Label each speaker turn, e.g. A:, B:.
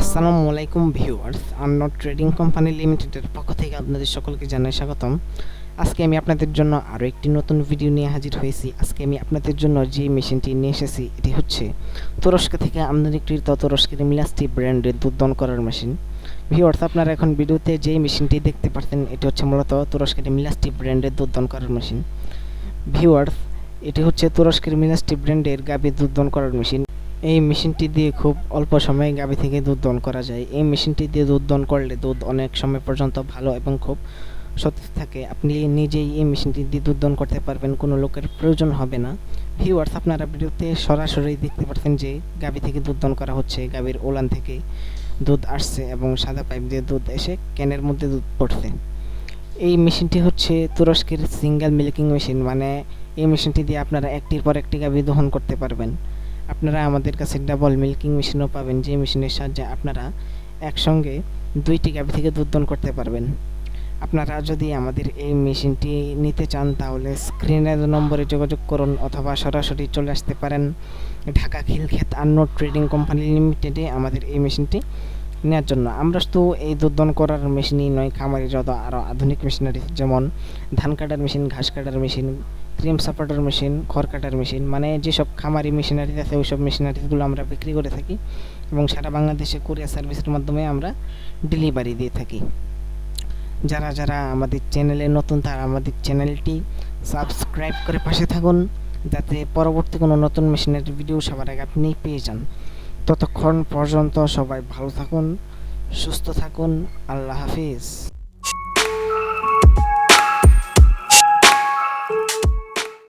A: আসসালামু আলাইকুম viewers not trading company লিমিটেডের পক্ষ থেকে আপনাদের সকলকে জানাই স্বাগতম। আজকে আমি আপনাদের জন্য আরও একটি নতুন ভিডিও নিয়ে হাজির হয়েছি। আজকে আমি আপনাদের জন্য যে মেশিনটি নিয়ে এসেছি, এটি হচ্ছে তুরস্ক থেকে আমদানিকৃত তুরস্কের মিলাস্টি ব্র্যান্ডের দুধদন করার মেশিন। ভিউয়ার্স, আপনারা এখন ভিডিওতে যেই মেশিনটি দেখতে পাচ্ছেন এটি হচ্ছে মূলত তুরস্কের মিলাস্টি ব্র্যান্ডের দুধদন করার মেশিন। ভিউয়ার্স এটি হচ্ছে তুরস্কের মিলাস্টি ব্র্যান্ডের গাভী দুধ দন করার মেশিন। এই মেশিনটি দিয়ে খুব অল্প সময়ে গাভী থেকে দুধ দন করা যায়। এই মেশিনটি দিয়ে দুধ দন করলে দুধ অনেক সময় পর্যন্ত ভালো এবং খুব সতেজ থাকে। আপনি নিজেই এই মেশিনটি দিয়ে দুধ দন করতে পারবেন, কোনো লোকের প্রয়োজন হবে না। ভিউয়ার্স, আপনারা ভিডিওতে সরাসরি দেখতে পাচ্ছেন যে গাভী থেকে দুধ দন করা হচ্ছে। গাভীর ওলান থেকে দুধ আসছে এবং সাদা পাইপ দিয়ে দুধ এসে ক্যানের মধ্যে দুধ পড়ছে। এই মেশিনটি হচ্ছে তুরস্কের সিঙ্গেল মিল্কিং মেশিন মানে এই মেশিনটি দিয়ে আপনারা একটির পর একটি গাভী দহন করতে পারবেন। আপনারা আমাদের কাছে ডাবল মিল্কিং মেশিনও পাবেন, যে মেশিনের সাহায্যে আপনারা একসঙ্গে দুইটি গাভী থেকে দুধ দহন করতে পারবেন। আপনারা যদি আমাদের এই মেশিনটি নিতে চান, তাহলে স্ক্রিনের নম্বরে যোগাযোগ করুন অথবা সরাসরি চলে আসতে পারেন। ঢাকা খিলক্ষেত আন্নো ট্রেডিং কোম্পানি লিমিটেডে আমাদের এই মেশিনটি নেওয়ার জন্য। আমরা শুধু এই দুধ দহন করার মেশিনই নয়, খামারি যত আরও আধুনিক মেশিনারি যেমন ধান কাটার মেশিন ঘাস কাটার মেশিন ক্রিম সাপোর্টার মেশিন, খড় কাটার মেশিন মানে যেসব খামারি মেশিনারি আছে ওই সব মেশিনারিগুলো আমরা বিক্রি করে থাকি এবং সারা বাংলাদেশে কুরিয়ার সার্ভিসের মাধ্যমে আমরা ডেলিভারি দিয়ে থাকি। যারা যারা আমাদের চ্যানেলে নতুন, তারা আমাদের চ্যানেলটি সাবস্ক্রাইব করে পাশে থাকুন, যাতে পরবর্তী কোনো নতুন মেশিনের ভিডিও সবার আগে আপনি পেয়ে যান। ততক্ষণ পর্যন্ত সবাই ভালো থাকুন, সুস্থ থাকুন, আল্লাহ হাফিজ।